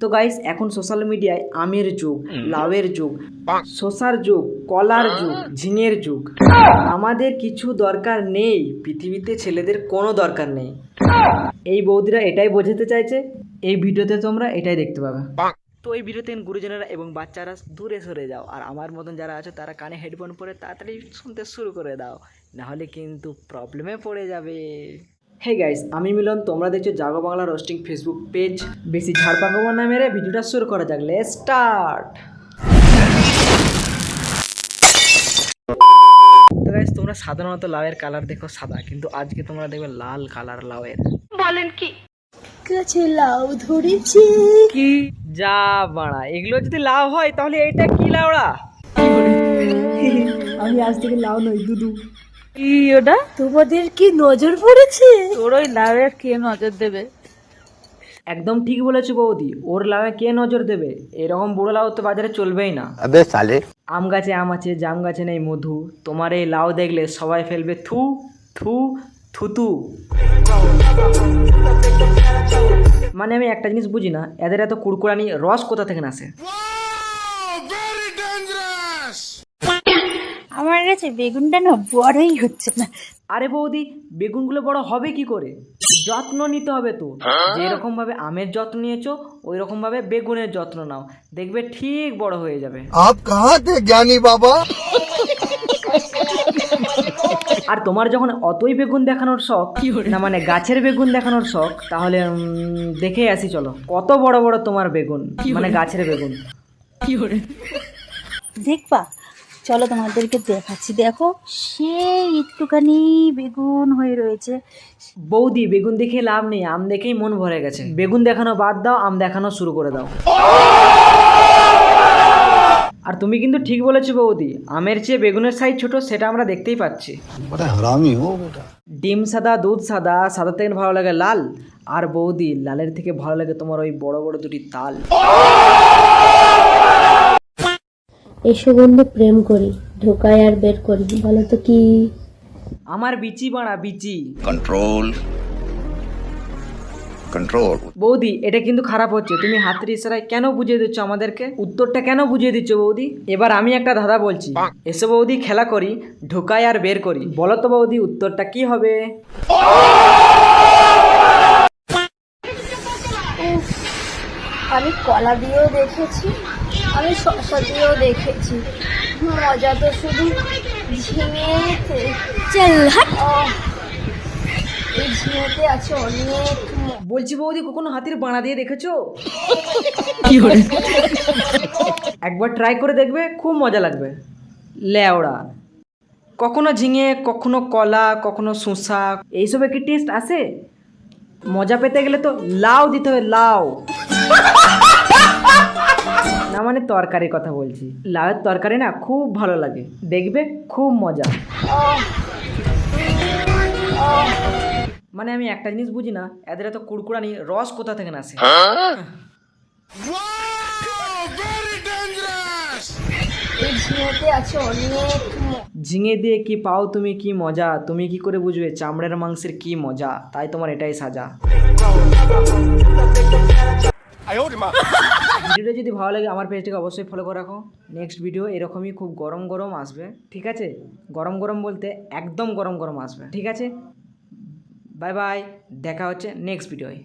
তো গাইস এখন সোশ্যাল মিডিয়ায় আমের যুগ লাউয়ের যুগ শসার যুগ কলার যুগ ঝিঙের যুগ। আমাদের কিছু দরকার নেই পৃথিবীতে ছেলেদের কোনো দরকার নেই। এই বৌদিরা এটাই বোঝাতে চাইছে এই ভিডিওতে তোমরা এটাই দেখতে পাবে। তো এই ভিডিওতে গুরুজনেরা এবং বাচ্চারা দূরে সরে যাও। আর আমার মতন যারা আছে, তারা কানে হেডফোন পরে তাড়াতাড়ি শুনতে শুরু করে দাও। নাহলে কিন্তু প্রবলেমে পড়ে যাবে। হে গাইস আমি মিলন। তোমরা দেখছ Jago Bangla roasting Facebook page বেশি ঝাড় ঝাড়পাকাবো না মেরে ভিডিওটা শুরু করা যাক। লে স্টার্ট তো গাইস তোমরা সাধারণত লাউয়ের কালার দেখো সাদা, কিন্তু আজকে তোমরা দেখবে লাল কালার লাউয়ের। গাছে লাউ ধরেছি। কি? যা বাড়া এগুলো যদি লাউ হয় তাহলে এটা কি লাউড়া? আমি আজ থেকে লাউ নই দুদু কি ওটা? তোমাদের কি নজর পড়েছে? তোর ওই লাউয়ের কে নজর দেবে? একদম ঠিক বলেছ বৌদি ওর লাউয়ে কে নজর দেবে? এরকম বুড়ো লাউ তো বাজারে চলবেই না। আবে সালে। আম গাছে আম আছে জাম গাছে নেই মধু। তোমার এই লাউ দেখলে সবাই ফেলবে থু থু থুতু। মানে আমি একটা জিনিস বুঝি না এদের এত কুড়কুড়ানি রস কোথা থেকে আসে আমার কাছে বেগুনটা না বড়ই হচ্ছে না। আরে বৌদি বেগুনগুলো বড় হবে কি করে? যত্ন নিতে হবে তো। যেরকম ভাবে আমের যত্ন নিয়েছো ওই রকম ভাবে বেগুনের যত্ন নাও। দেখবে ঠিক বড় হয়ে যাবে। আপ কাহাতে জ্ঞানী বাবা? আর তোমার যখন অতই বেগুন দেখানোর শখ না মানে গাছের বেগুন দেখানোর শখ তাহলে দেখে আসি চলো। কত বড় বড় তোমার বেগুন মানে গাছের বেগুন। দেখবা চলো তোমাদেরকে দেখাচ্ছি। দেখো সে একটুখানি বেগুন হয়ে রয়েছে। বৌদি বেগুন দেখে লাভ নেই আম দেখেই মন ভরে গেছে। বেগুন দেখানো বাদ দাও আম দেখানো শুরু করে দাও। আর তুমি কিন্তু ঠিক বলেছ বৌদি আমের চেয়ে বেগুনের সাইজ ছোট সেটা আমরা দেখতেই পাচ্ছি। ডিম সাদা দুধ সাদা সাদা থেকে ভালো লাগে লাল। আর বৌদি লালের থেকে ভালো লাগে তোমার ওই বড় বড় দুটি তাল। এসো বন্ধু প্রেম করি ঢোকায় আর বের করি বলো তো কি? আমার বিচি বাড়া বিচি। কন্ট্রোল কন্ট্রোল বৌদি এটা কিন্তু খারাপ হচ্ছে। তুমি হাতের ইশারায় কেন বুঝিয়ে দিচ্ছ আমাদেরকে? উত্তরটা কেন বুঝিয়ে দিচ্ছ বৌদি? এবার আমি একটা ধাঁধা বলছি। এসো বৌদি খেলা করি ঢোকাই আর বের করি। বলো তো বৌদি উত্তরটা কি হবে? আমি কলা দিয়েও দেখেছি আমি শসা দিয়েও দেখেছি। মজা তো শুধু ঝিঙে চল এই ঝিঙেতে আছে অনেক বলছি বৌদি কখনো হাতির বাড়া দিয়ে দেখেছ? একবার ট্রাই করে দেখবে খুব মজা লাগবে। লেওড়া। কখনো ঝিঙে কখনো কলা কখনো শসা এইসবে কি টেস্ট আসে? মজা পেতে গেলে তো লাউ দিতে হবে লাউ। না মানে তরকারির কথা বলছি। লাউয়ের তরকারি না খুব ভালো লাগে। দেখবে খুব মজা। মানে আমি একটা জিনিস বুঝি না এদের এত কুড়কুড়ানি রস কোথা থেকে আসে ম- ঝিঙে দিয়ে কি পাও তুমি কি মজা? তুমি কি করে বুঝবে চামড়ার মাংসের কি মজা? তাই তোমার এটাই সাজা। ভিডিওটা যদি ভালো লাগে আমার পেজটাকে অবশ্যই ফলো করে রাখো। নেক্সট ভিডিও এরকমই খুব গরম গরম আসবে। ঠিক আছে? গরম গরম বলতে একদম গরম গরম আসবে। ঠিক আছে? বাই বাই দেখা হচ্ছে নেক্সট ভিডিওয়